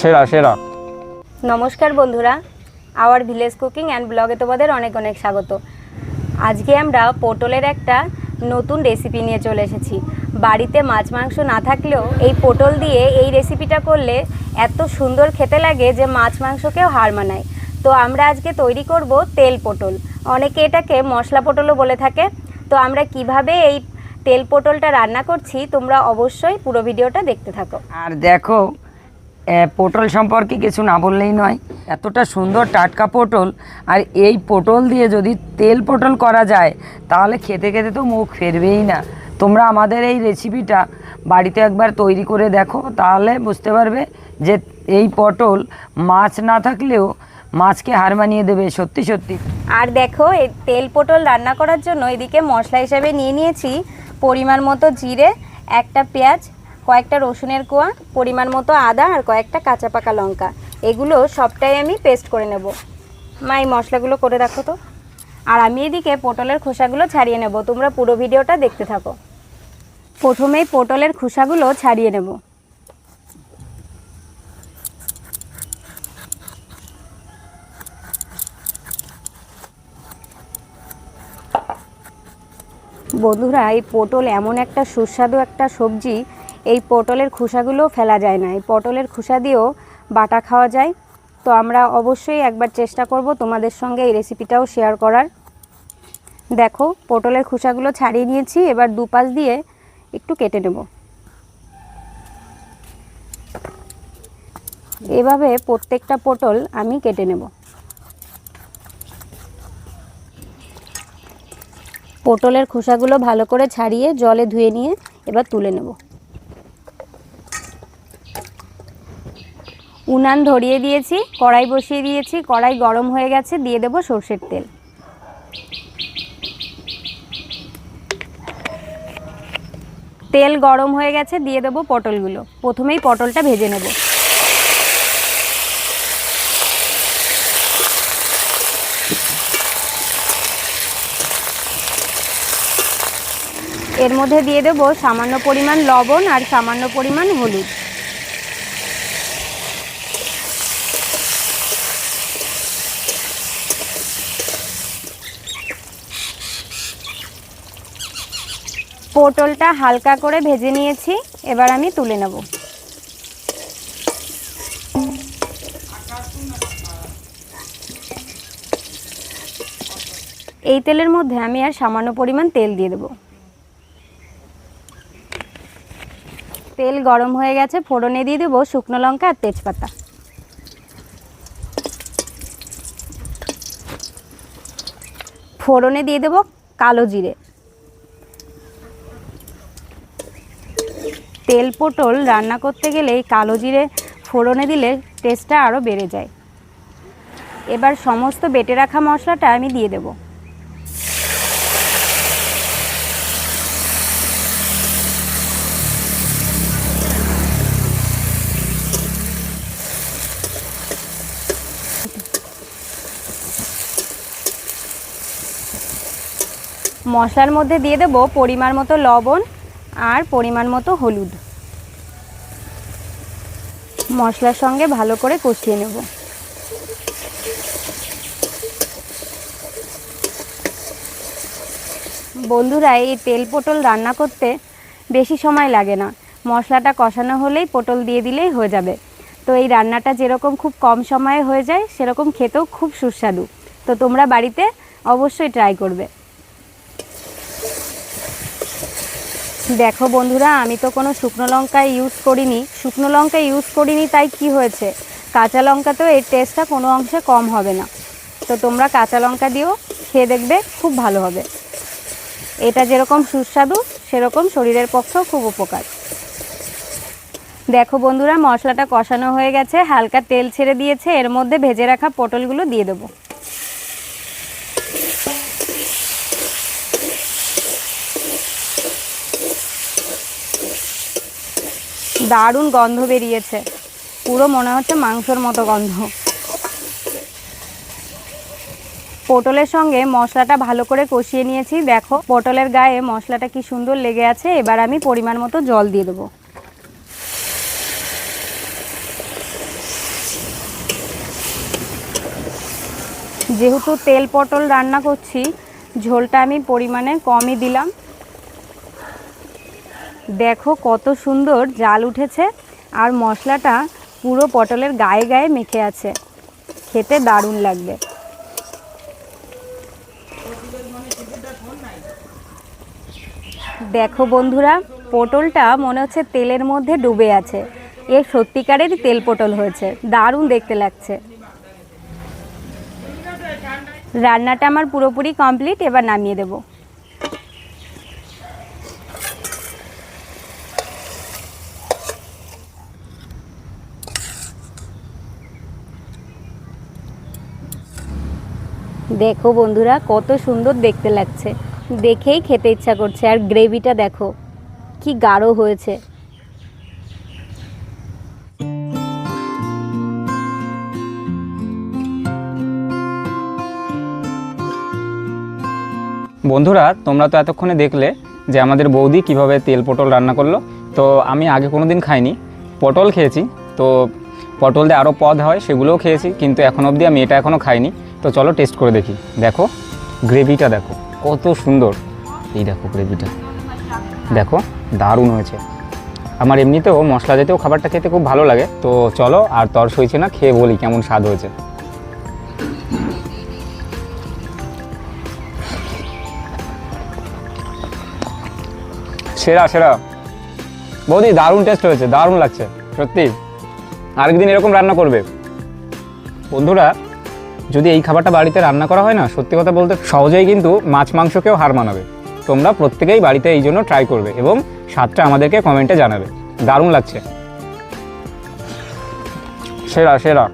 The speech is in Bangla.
সেরা সেরা। নমস্কার বন্ধুরা আওয়ার ভিলেজ কুকিং অ্যান্ড ব্লগে তোমাদের অনেক অনেক স্বাগত। আজকে আমরা পটলের একটা নতুন রেসিপি নিয়ে চলে এসেছি। বাড়িতে মাছ মাংস না থাকলেও এই পটল দিয়ে এই রেসিপিটা করলে এত সুন্দর খেতে লাগে যে মাছ মাংসকেও হার মানায়। তো আমরা আজকে তৈরি করব তেল পটল। অনেকে এটাকে মশলা পটলও বলে থাকে। তো আমরা কীভাবে এই তেল পটলটা রান্না করছি তোমরা অবশ্যই পুরো ভিডিওটা দেখতে থাকো। আর দেখো পটল সম্পর্কে কিছু না বললেই নয়। এতটা সুন্দর টাটকা পটল আর এই পটল দিয়ে যদি তেল পটল করা যায়, তাহলে খেতে খেতে তো মুখ ফেরবেই না। তোমরা আমাদের এই রেসিপিটা বাড়িতে একবার তৈরি করে দেখো, তাহলে বুঝতে পারবে যে এই পটল মাছ না থাকলেও মাছকে হার মানিয়ে দেবে, সত্যি সত্যি। আর দেখো এই তেল পটল রান্না করার জন্য এদিকে মশলা হিসাবে নিয়ে নিয়েছি পরিমাণ মতো জিরে, একটা পেঁয়াজ কয়েকটা রসুনের কোয়া, পরিমাণ মতো আদা আর কয়েকটা কাঁচা পাকা লঙ্কা। এগুলো সবটাই আমি পেস্ট করে নেব। মা, এই মশলাগুলো করে রাখো তো। আর আমি এদিকে পটলের খোসাগুলো ছাড়িয়ে নেব। তোমরা পুরো ভিডিওটা দেখতে থাকো। প্রথমেই পটলের খোসাগুলো ছাড়িয়ে নেব। বন্ধুরা, এই পটল এমন একটা সুস্বাদু একটা সবজি এই পটলের খোসাগুলো ফেলা যায় না। এই পটলের খোসা দিয়েও বাটা খাওয়া যায়। তো আমরা অবশ্যই একবার চেষ্টা করব তোমাদের সঙ্গে এই রেসিপিটাও শেয়ার করার। দেখো, পটলের খোসাগুলো ছাড়িয়ে নিয়েছি, এবার দুপাশ দিয়ে একটু কেটে নেব। এভাবে প্রত্যেকটা পটল আমি কেটে নেব। পটলের খোসাগুলো ভালো করে ছাড়িয়ে জলে ধুয়ে নিয়ে এবার তুলে নেব। উনান ধরিয়ে দিয়েছি, কড়াই বসিয়ে দিয়েছি, কড়াই গরম হয়ে গেছে, দিয়ে দেব সর্ষের তেল। তেল গরম হয়ে গেছে, দিয়ে দেবো পটলগুলো। প্রথমেই পটলটা ভেজে নেব। এর মধ্যে দিয়ে দেব সামান্য পরিমাণ লবণ আর সামান্য পরিমাণ হলুদ। পটলটা হালকা করে ভেজে নিয়েছি, এবার আমি তুলে নেব। এই তেলের মধ্যে আমি আর সামান্য পরিমাণ তেল দিয়ে দেবো। তেল গরম হয়ে গেছে, ফোড়নে দিয়ে দেবো শুকনো লঙ্কা আর তেজপাতা। ফোড়নে দিয়ে দেবো কালো জিরে। তেল পটল রান্না করতে গেলে এই কালো জিরে ফোড়নে দিলে টেস্টটা আরও বেড়ে যায়। এবার সমস্ত বেটে রাখা মশলাটা আমি দিয়ে দেবো। মশলার মধ্যে দিয়ে দেবো পরিমাণ মতো লবণ আর পরিমাণ মতো হলুদ। মশলার সঙ্গে ভালো করে কষিয়ে নেব। বন্ধুরা, এই তেল পটল রান্না করতে বেশি সময় লাগে না। মশলাটা কষানো হলেই পটল দিয়ে দিলেই হয়ে যাবে। তো এই রান্নাটা যেরকম খুব কম সময়ে হয়ে যায়, সেরকম খেতেও খুব সুস্বাদু। তো তোমরা বাড়িতে অবশ্যই ট্রাই করবে। দেখো বন্ধুরা, আমি তো কোনো শুকনো লঙ্কা ইউজ করিনি। শুকনো লঙ্কা ইউজ করিনি, তাই কি হয়েছে? কাঁচা লঙ্কাতেও এর টেস্টটা কোনো অংশে কম হবে না। তো তোমরা কাঁচা লঙ্কা দিয়েও খেয়ে দেখবে খুব ভালো হবে। এটা যেরকম সুস্বাদু, সেরকম শরীরের পক্ষেও খুব উপকার। দেখো বন্ধুরা, মশলাটা কষানো হয়ে গেছে, হালকা তেল ছেড়ে দিয়েছে, এর মধ্যে ভেজে রাখা পটলগুলো দিয়ে দেবো। দারুণ গন্ধ বেরিয়েছে। পুরো মনে হচ্ছে মাংসর মতো গন্ধ। পটলের সঙ্গে মশলাটা ভালো করে কষিয়ে নিয়েছি। দেখো, পটলের গায়ে মশলাটা কি সুন্দর লেগে আছে। এবার আমি পরিমাণ মতো জল দিয়ে দেবো। যেহেতু তেল পটল রান্না করছি, ঝোলটা আমি পরিমাণে কমই দিলাম। দেখো কত সুন্দর জাল উঠেছে আর মশলাটা পুরো পটলের গায়ে গায়ে মেখে আছে। খেতে দারুণ লাগবে। দেখো বন্ধুরা, পটলটা মনে হচ্ছে তেলের মধ্যে ডুবে আছে। এর সত্যিকারেরই তেল পটল হয়েছে। দারুণ দেখতে লাগছে। রান্নাটা আমার পুরোপুরি কমপ্লিট, এবার নামিয়ে দেবো। দেখো বন্ধুরা, কত সুন্দর দেখতে লাগছে। দেখেই খেতে ইচ্ছা করছে, আর গ্রেভিটা দেখো, কি গাঢ় হয়েছে। বন্ধুরা, তোমরা তো এতক্ষণে দেখলে যে আমাদের বৌদি কীভাবে তেল পটল রান্না করল। তো আমি আগে কোনো দিন খাইনি, পটল খেয়েছি। তো পটল দিয়ে আরও পদ হয়, সেগুলোও খেয়েছি, কিন্তু এখন অবধি আমি এটা এখনও খাইনি। তো চলো টেস্ট করে দেখি। দেখো গ্রেভিটা দেখো, কত সুন্দর। এই দেখো গ্রেভিটা দেখো, দারুণ হয়েছে। আমার এমনিতেও মশলা জাতীয় খাবারটা খেতে খুব ভালো লাগে। তো চলো, আর তর সইছে না, খেয়ে বলি কেমন স্বাদ হয়েছে। সেরা সেরা। বৌদি, দারুণ টেস্ট হয়েছে, দারুণ লাগছে, সত্যি। আরেকদিন এরকম রান্না করবে। বন্ধুরা যদি এই খাবারটা বাড়িতে রান্না করা হয় না, সত্যি কথা বলতে সহজেই কিন্তু মাছ মাংসকেও হার মানাবে। তোমরা প্রত্যেকেই বাড়িতে এই জন্য ট্রাই করবে এবং স্বাদটা আমাদেরকে কমেন্টে জানাবে। দারুণ লাগছে। সেরা সেরা।